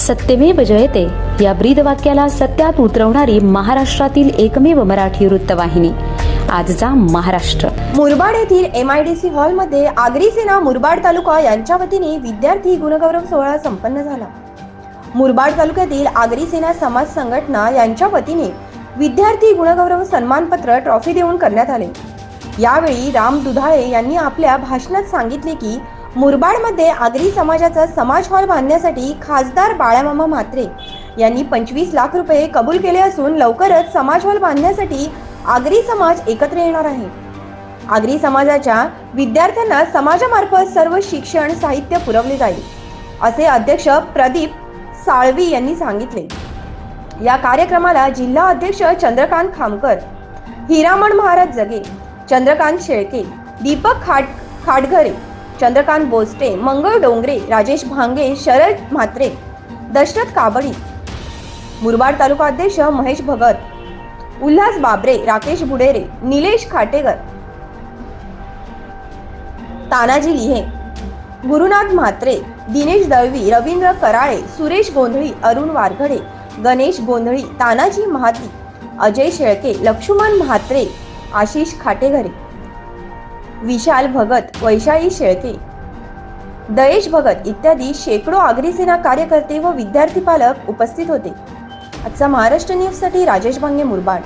सत्यमेव जयते. या ब्रीद वाक्याला सत्यात उतरवणारी महाराष्ट्रातील एकमेव मराठी वृत्तवाहिनी. आजचा महाराष्ट्र. मुरबाड येथील एम आय डी सी हॉलमध्ये आगरी सेना मुरबाड तालुका यांच्या वतीने विद्यार्थी गुणगौरव सोहळा संपन्न झाला. मुरबाड तालुक्यातील आगरी सेना समाज संघटना यांच्या वतीने विद्यार्थी गुणगौरव सन्मानपत्र ट्रॉफी देऊन करण्यात आले. यावेळी राम दुधाळे यांनी आपल्या भाषणात सांगितले की मुरबाडमध्ये आगरी समाजाचा समाज हॉल बांधण्यासाठी खासदार बाळामामा म्हात्रे यांनी पंचवीस लाख रुपये कबूल केले असून लवकरच समाज हॉल बांधण्यासाठी आगरी समाज एकत्र येणार आहे. आगरी समाजाच्या विद्यार्थ्यांना समाजामार्फत सर्व शिक्षण साहित्य पुरवले जाईल असे अध्यक्ष प्रदीप साळवी यांनी सांगितले. या कार्यक्रमाला जिल्हा अध्यक्ष चंद्रकांत खामकर हिरामण महाराज जगे चंद्रकांत शेळके दीपक खाट खाटघरे चंद्रकांत बोस्टे मंगळ डोंगरे राजेश भांगे शरद म्हात्रे दशरथ काबडी मुरबाड तालुका अध्यक्ष महेश भगत उल्हास बाबरे राकेश बुडेरे निलेश खाटेकर तानाजी लिहे गुरुनाथ म्हात्रे दिनेश दळवी रवींद्र कराळे सुरेश गोंधळी अरुण वारघडे गणेश गोंधळी तानाजी महाती अजय शेळके लक्ष्मण म्हात्रे आशिष खाटेघरे. विशाल भगत वैशाली शेळके. दयेश भगत इत्यादी शेकडो आगरी सेना कार्यकर्ते व विद्यार्थी पालक उपस्थित होते. आजचा महाराष्ट्र न्यूजसाठी राजेश भांगे मुरबाड.